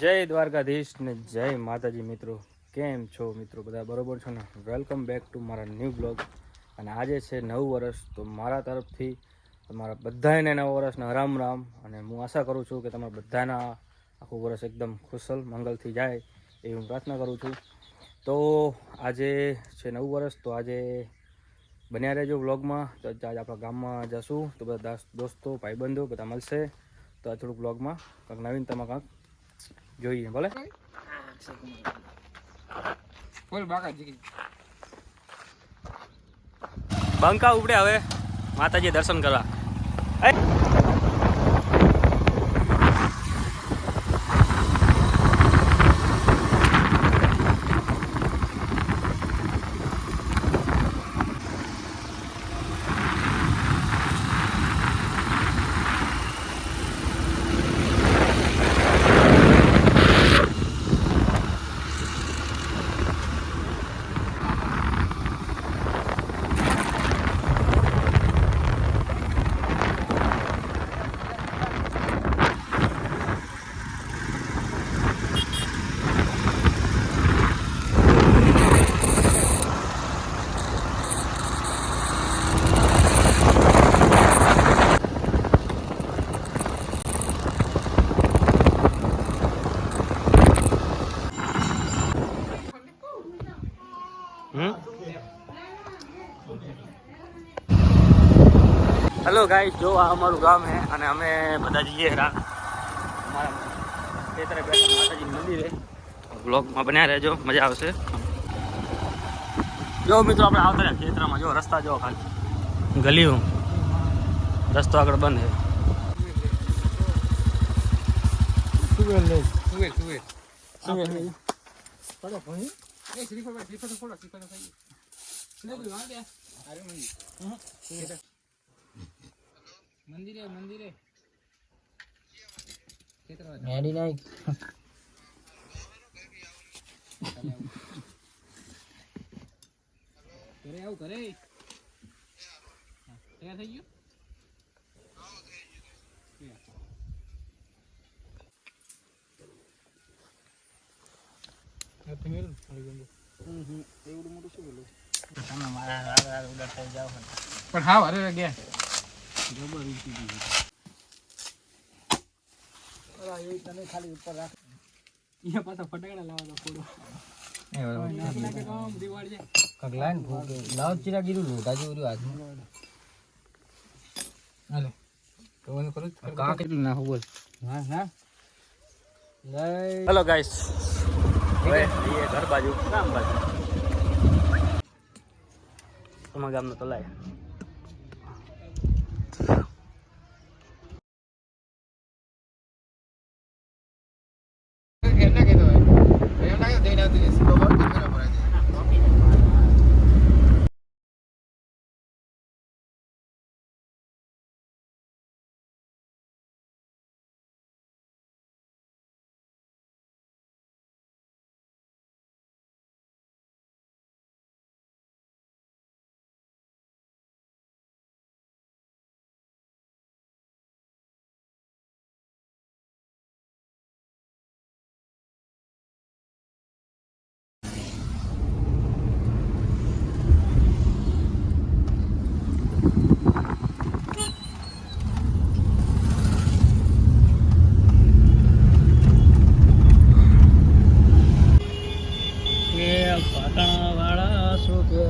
જય દ્વારકાધીશ ને જય માતાજી મિત્રો. કેમ છો મિત્રો બધા? બરોબર છો ને? વેલકમ બેક ટુ મારા ન્યૂ બ્લોગ અને આજે છે નવું વર્ષ, તો મારા તરફથી તમારા બધાને નવા વર્ષના રામ રામ. અને હું આશા કરું છું કે તમારા બધાના આખું વર્ષ એકદમ ખુશલ, મંગલથી જાય એવી હું પ્રાર્થના કરું છું. તો આજે છે નવું વર્ષ, તો આજે બન્યા રહેજો વ્લોગમાં તો આજે આપણા ગામમાં જશું. તો બધા દાસ- દોસ્તો, ભાઈબંધો બધા મળશે. તો આ થોડુંક વ્લોગમાં કંઈક નવીનતામાં કંઈક જોઈએ ભલે બોલ બાકાજી બંકા ઉપડે હવે માતાજી દર્શન કરવા હેલો ગાઈસ જો આ અમારું ગામ છે અને અમે બધા જઈએ ખેતરે બેઠા માતાજી મંદિરે બ્લોગમાં બન્યા રહેજો મજા આવશે. જો મિત્રો આપણે આવતા રહ્યા ખેતરમાં. જો રસ્તા જો ખાલી. ગલીઓ. રસ્તો આગળ બંધ છે. શું સુવેર શું છે? પડો ભાઈ એ શ્રીફળ ભાઈ શ્રીફળ ફોડો શ્રીફળ અરે મંદિર મંદિરે મંદિરે મેડી નાખ ઘરે આવું ઘરે તૈયાર થઈ ગયું તમે મારા આગળ આગળ ઉડાડતા જાઓ પણ હા અરે ગયા. અહીંયા પાછા ફટાકડા લાવવા તો ફોડો નાખ નાખે કામ દિવાળ છે. કગલાન ફૂકે લાવ ચીરા ગીરું લોટાજી ઉર્યું હાથમાં હાલે. તો કરું કાક એટલું નાખું બોલ હા હા. હેલો ગાઈસ હવે જઈએ ઘર બાજુ ગામ બાજુ અમારા ગામનો તલાય એમ ના કહેતો હોય એમ ના કહેતો દઈને આવતી જશે તો બરાબર બરાબર કે પાટણવાળા શું કે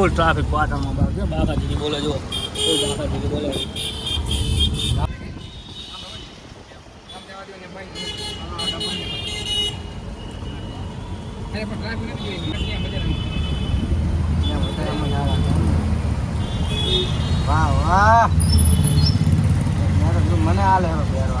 ફૂલ ટ્રાફિક પાટણમાં બાર જો બાકાજીની બોલે, જો. ફૂલ બાકાજીની બોલે. વાહ વાહ. મને આ હવે પહેરવા.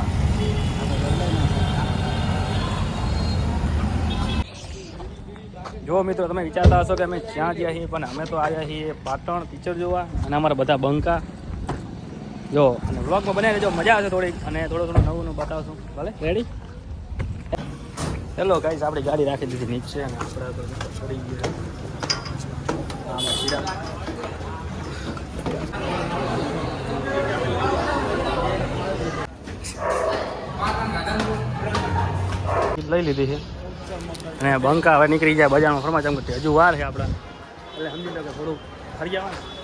જો મિત્રો, તમે વિચારતા હશો કે અમે જ્યાં જ્યાં છીએ, પણ અમે તો આવ્યા છીએ પાટણ પિક્ચર જોવા અને અમારા બધા બંકા. જો, અને વ્લોગમાં બને જો મજા આવશે થોડીક, અને થોડું થોડું નવું નવું બતાવશું. ભલે? રેડી ચલો ગાઈસ આપણી ગાડી રાખી દીધી નીચે અને આપણે લઈ લીધી છે. અને બંકા હવે નીકળી જાય બજારમાં ફરવા. ચમકતી હજુ વાર છે આપણા. એટલે સમજી લો કે થોડુંક ફરી જવાનું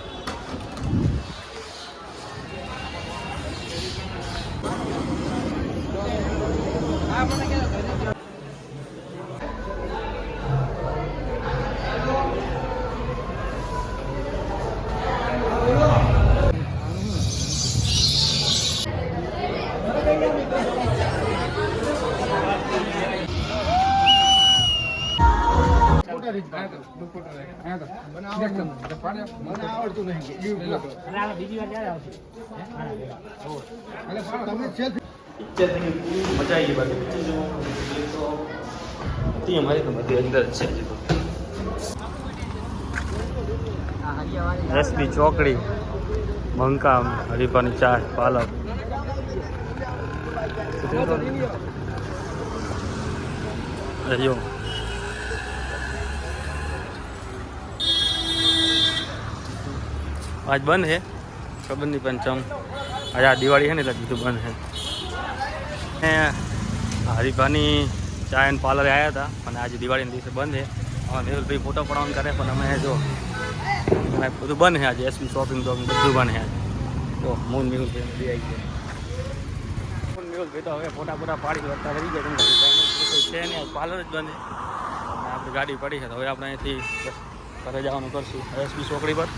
મને આવડતું નહીં. બીજી વાર ક્યારે આવશે. તમે selfie પિક્ચર મજા આવી બાકી. પિક્ચર જોવાનું હતી અમારી તો બધી અંદર છે. રસની ચોકડી બંકામ હરીફાની ચાટ પાલક. રહ્યો આજ બંધ છે ખબર નહીં પંચમ આજે આ દિવાળી છે ને એટલે કીધું બંધ છે હરિભાની ચા એન્ડ પાર્લરે આવ્યા હતા, અને આજે દિવાળીના દિવસે બંધ છે મેહુલભાઈ ફોટો પડાવવાનું કરે, પણ અમે જો બધું બંધ છે આજે એસપી શોપિંગ તો બધું બંધ છે આજે. તો મૂન મેહુલભાઈ બધી આવી ગયા. મેહુલભાઈ તો હવે ફોટા ફોટા પાડી વધતા કરી ગયા છે નહીં પાર્લર જ બંધ છે આપણી ગાડી પડી છે હવે આપણે અહીંથી ઘરે જવાનું કરશું એસપી ચોકડી પર.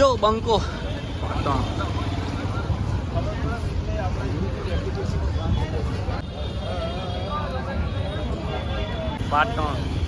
જો બંકો. પાટણ.